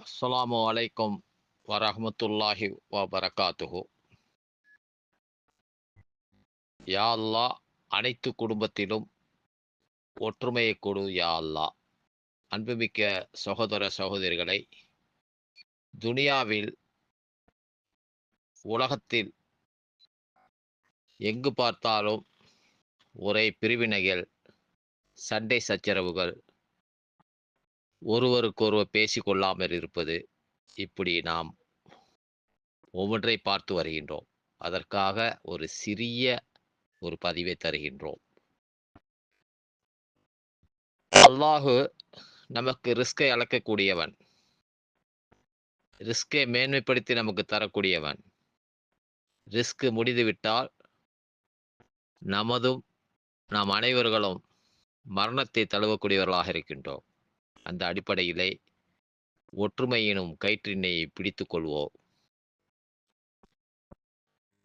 அஸ்லாம் வலைக்கம் வரஹ்மத்துல்லாஹி வபரகாத்துஹு. யா அல்லா அனைத்து குடும்பத்திலும் ஒற்றுமையை கொடு யா அல்லாஹ் அன்புமிக்க சகோதர சகோதரிகளை துனியாவில் உலகத்தில் எங்கு பார்த்தாலும் ஒரே பிரிவினைகள் சண்டை சச்சரவுகள் ஒருவருக்கொருவர் பேசிக்கொள்ளாமல் இருப்பது இப்படி நாம் ஒவ்வொன்றை பார்த்து வருகின்றோம். அதற்காக ஒரு சிறிய ஒரு பதிவை தருகின்றோம். அல்லாஹு நமக்கு ரிஸ்கை அளக்கக்கூடியவன். ரிஸ்கை மேன்மைப்படுத்தி நமக்கு தரக்கூடியவன். ரிஸ்க் முடிந்துவிட்டால் நமதும் நாம் அனைவர்களும் மரணத்தை தழுவக்கூடியவர்களாக இருக்கின்றோம். அந்த அடிப்படையிலே ஒற்றுமையினும் கயிற்றினை பிடித்து கொள்வோம்.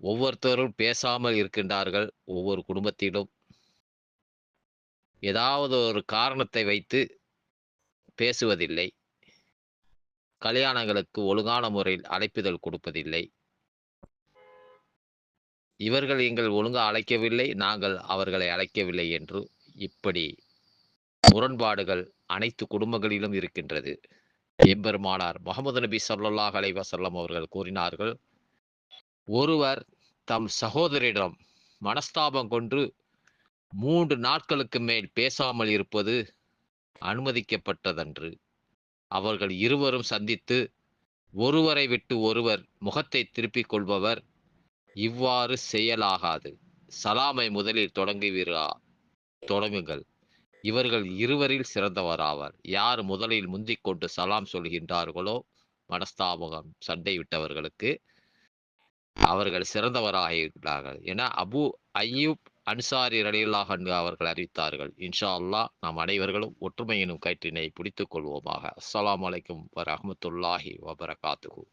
ஒவ்வொருத்தரும் பேசாமல் இருக்கின்றார்கள் ஒவ்வொரு குடும்பத்திலும். ஏதாவது ஒரு காரணத்தை வைத்து பேசுவதில்லை. கல்யாணங்களுக்கு ஒழுங்கான முறையில் அழைப்புதல் கொடுப்பதில்லை. இவர்கள் எங்கள் ஒழுங்காக அழைக்கவில்லை நாங்கள் அவர்களை அழைக்கவில்லை என்று இப்படி முரண்பாடுகள் அனைத்து குடும்பங்களிலும் இருக்கின்றது. எம்பெருமானார் முகமது நபி சல்லாஹ் அலைவசல்லம் அவர்கள் கூறினார்கள் ஒருவர் தம் சகோதரிடம் மனஸ்தாபம் கொண்டு மூன்று நாட்களுக்கு மேல் பேசாமல் இருப்பது அனுமதிக்கப்பட்டதன்று. அவர்கள் இருவரும் சந்தித்து ஒருவரை விட்டு ஒருவர் முகத்தை திருப்பிக் கொள்பவர் இவ்வாறு செயலாகாது சலாமை முதலில் தொடங்குவீரா? தொடங்குங்கள். இவர்கள் இருவரில் சிறந்தவராவர். யார் முதலில் முந்திக்கொண்டு சலாம் சொல்கின்றார்களோ மனஸ்தாபகம் சண்டை விட்டவர்களுக்கு அவர்கள் சிறந்தவராக என அபு ஐயூப் அன்சாரி ரலியுல்லாஹ் அவர்கள் அறிவித்தார்கள். இன்ஷா அல்லாஹ் நாம் அனைவர்களும் ஒற்றுமையினும் கயிற்றினை பிடித்துக் கொள்வோமாக. அஸ்லாம் அலைக்கும் வரமத்துல்லாஹி வபரகாத்துகு